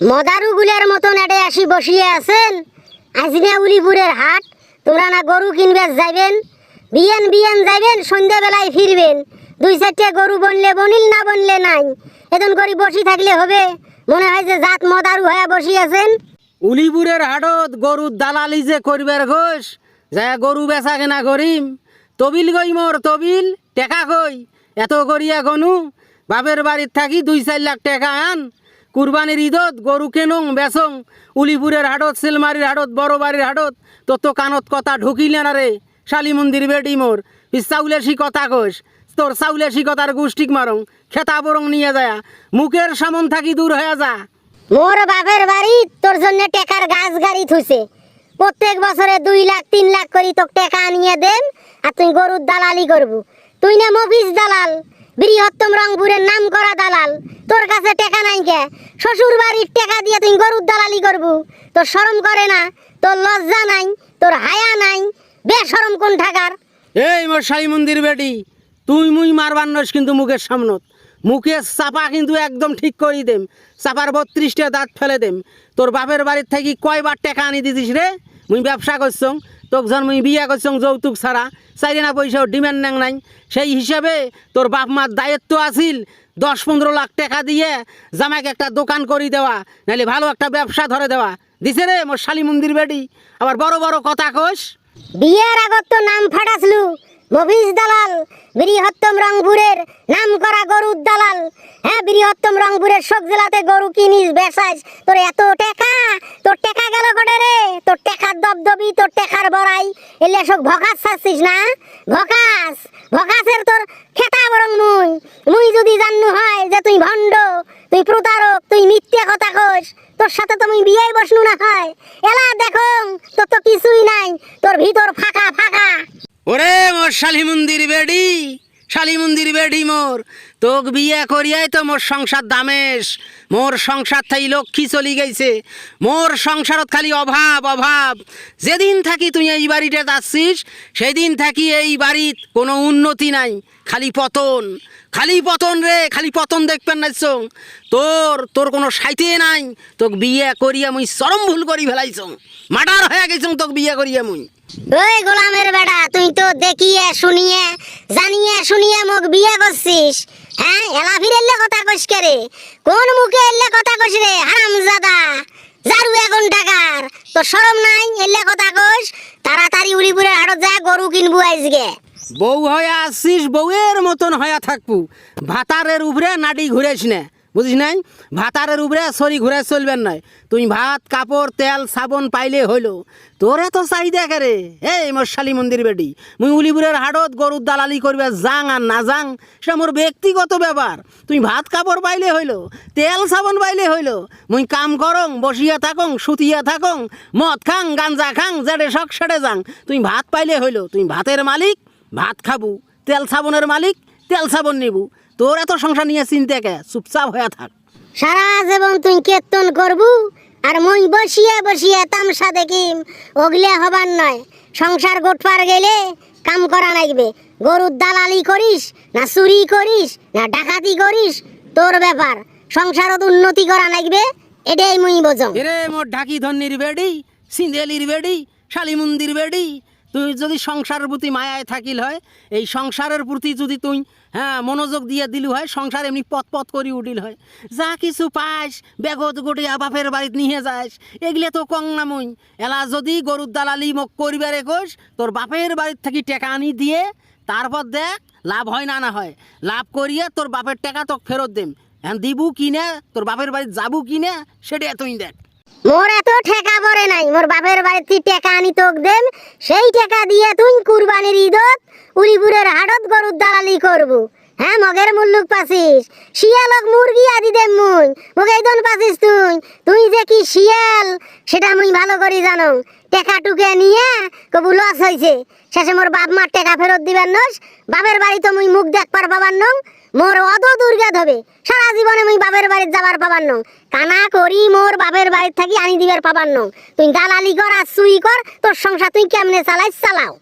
মদারুগুলের মতন এডে আসি বসিয়ে আছেন। আজনে উলিপুরের হাট, তোমরা না গরু কিনবে যাইবেন। বিয়ান বিয়ান যাইবেন, সন্ধ্যাবেলায় ফিরবেন। দুই চারটে গরু বনলে বনিল, না বনলে নাই। এতন করে বসি থাকলে হবে। মনে হয় যে জাত মদারু হয়ে বসি আছেন। উলিপুরের হাটত গরুর দালালি যে করবার ঘোষ, যায় গরু বেচা কেনা করিম। তবিল গই মোর তবিল, টেকা কই? এত করিয়া গনু, বাপের বাড়ির থাকি দুই চার লাখ টাকা আন। কুরবানির ঈদত, গরু কেনং বেসং উলিপুরের হাটত, সিলমারির হাটত বড় বাড়ির হাটত তোর তো কানত কথা ঢুকিলে না রে, শালি মন্দির বেটি মোর। চাউলেসি কথা কোষ তোর চাউলেসি কথার গুষ্টিক মারং, খেতা বরং নিয়ে যায়, মুখের সামন থাকি দূর হয়ে যা। মোর বাপের বাড়ি তোর জন্য টেকার গাছ গাড়ি থুইছে। প্রত্যেক বছরে দুই লাখ, তিন লাখ করি তোকে টেকা আনিয়ে দেন, আর তুই গরুর দালালি করবু। তুই না মফিস দালাল। বৃহত্তম রংপুরের নাম করা দালাল। তোর কাছে টেকা নাই কে? শ্বশুর বাড়ির টেকা দিয়ে তুই গরুর দালালি করবু। তোর শরম করে না? তোর লজ্জা নাই? তোর হায়া নাই? বেশরম কোন ঠাকার? এই মোর সাই মন্দির বেটি, তুই মুই মারবার নস কিন্তু মুখের সামনত। মুখের চাপা কিন্তু একদম ঠিক করি দেম। চাপার বত্রিশটা দাঁত ফেলে দেম। তোর বাপের বাড়ির থেকে কয়বার টাকা আনি দিছিস রে? মুই ব্যবসা করছং। তোক যখন মুই বিয়া করছং যৌতুক ছাড়া চাইরে না পয়সাও ডিমান্ড নেং নাই। সেই হিসাবে তোর বাপ মার দায়িত্ব আছিল দশ পনেরো লাখ টাকা দিয়ে জামাইকে একটা দোকান করি দেওয়া, নাহলে ভালো একটা ব্যবসা ধরে দেওয়া। দিছে রে মোর শালি মন্দির বেটি আবার বড় বড় কথা কোষ বিয়ের আগত তো নাম ফাটাসলু মফিজ দালাল, বৃহত্তম রংপুরের নাম করা গরুর দালাল। হ্যাঁ বৃহত্তম রংপুরের সব জেলাতে গরু কিনিস বেসাইস তোর এত টাকা, তোর টাকা গেল কটে রে? তোর টাকার দবদবি তোর টাকার বড়াই। এলে সব ভকাস ছাড়ছিস না? ভকাস, ভকাসের তোর খেতা বরং মুই। মুই যদি জান্নু হয় যে তুই ভণ্ড, তুই প্রতারক, তুই মিথ্যে কথা কস তোর সাথে তো মুই বিয়ে বসনু না হয়। এলা দেখো, তোর তো কিছুই নাই, তোর ভিতর ফাঁকা ফাঁকা। ওরে মোর শালি মন্দির বেডি শালি মন্দির বেডি মোর। তোক বিয়ে করিয়াই তো মোর সংসার দামেশ। মোর সংসার থাই লক্ষ্মী চলি গেছে মোর সংসারত খালি অভাব অভাব। যেদিন থাকি তুই এই বাড়িতে যাচ্ছিস, সেদিন থাকি এই বাড়িত কোনো উন্নতি নাই। খালি পতন। খালি পতন রে, খালি পতন দেখবেন না তোর তোর কোনো সাইতে নাই। তোক বিয়ে করিয়া মুই চরম ভুল করি ফেলাইছ। মার্ডার হয়ে গেছ তোক বিয়ে করিয়া মুই। ওই গোলামের বেটা তুই তো দেখিয়ে শুনিয়ে, জানিয়ে শুনিয়ে মোক বিয়ে করছিস। হ্যাঁ এলা ফিরেলে কথা কইস রে? কোন মুখে এলে কথা কইস রে, হারামজাদা? জারু এখন টাকার তো শরম নাই? এলে কথা কইস, তাড়াতাড়ি উড়িপুরের হাটত যা, গরু কিনবু আজকে বউ হয়ে আসিস, বউয়ের মতন হয়ে থাকবু। ভাতারের উপরে নাডি ঘুরেছ না। বুঝিস নাই? ভাতারের উপরে শরী ঘুরে চলবেন নাই। তুমি ভাত, কাপড়, তেল, সাবন পাইলে হইল। তোর এত চাহিদা করে এই মোর শালি মন্দির বেটি, মুই উলিপুরের হাটত গরুর দালালি করবে যাং আর না যাং সেটা মোর ব্যক্তিগত ব্যাপার। তুমি ভাত, কাপড় পাইলে হইল, তেল, সাবন পাইলে হইল। মুই কাম করং, বসিয়া থাকং, সুতিয়া থাকং, মদ খাং, গাঞ্জা খাং, জেডে শখ সেডে যাং তুই ভাত পাইলে হইল, তুমি ভাতের মালিক, ভাত খাবু। তেল, সাবনের মালিক, তেল, সাবন নিবু। তোর এত সংসার নিয়ে চিন্তা কে? চুপচাপ হয়ে থাক। সারা জীবন তুই কীর্তন করবু আর মুই বসিয়ে বসিয়ে তামসা দেখিম ওগলে হবার নয়। সংসার গোটপার গেলে কাম করা লাগবে গরুর দালালি করিস না চুরি করিস না ডাকাতি করিস তোর ব্যাপার। সংসারত উন্নতি করা লাগবে এটাই মুই বোঝম। এরে মোর ঢাকি ধন্যির বেডি সিন্ধেলির বেডি শালি মন্দির বেডি তুই যদি সংসারের প্রতি মায়ায় থাকিল হয়, এই সংসারের প্রতি যদি তুই হ্যাঁ মনোযোগ দিয়ে দিলু হয়, সংসার এমনি পথ পথ করি উঠিল হয়। যা কিছু পাস, বেগত গটিয়া বাপের বাড়িতে নিয়ে যাস, এগুলো তো কং না মুই। এলা যদি গরুর দালালি মোক করিবারে কোষ তোর বাপের বাড়ির থেকে টেকা আনি দিয়ে, তারপর দেখ, লাভ হয় না না হয়। লাভ করিয়ে তোর বাপের টাকা তোকে ফেরত দেম। হ্যাঁ দিবু কিনে, তোর বাপের বাড়ি যাবু কিনে, সেটা তুই দেখ। মোর এত ঠেকা পড়ে নাই, মোর বাপের বাড়িতে টেকা আনি তোক দেন, সেই টেকা দিয়ে তুই কুরবানির ঈদত উলিপুরের হাটত গরুর দালালি করবু। হ্যাঁ মগের মুল্লুক পাছিস শিয়ালক মুরগি আদি দেম মুই। মগে দন পাছিস তুই। তুই যে কি শিয়াল, সেটা মুই ভালো করি জানো। টেকা টুকে নিয়ে কবু লস হয়েছে শেষে মোর বাপ মার টেকা ফেরত দিবেন নস। বাপের বাড়ি তো মুই মুখ দেখবার পাবার নং। মোর অত দুর্গাত হবে। সারা জীবনে মুই বাপের বাড়ির যাবার পাবার নং। কানা করি মোর বাপের বাড়ির থাকি আনি দিবার পাবার নং। তুই দালালি কর আর সুই কর, তোর সংসার তুই কেমনে চালাইস চালাও।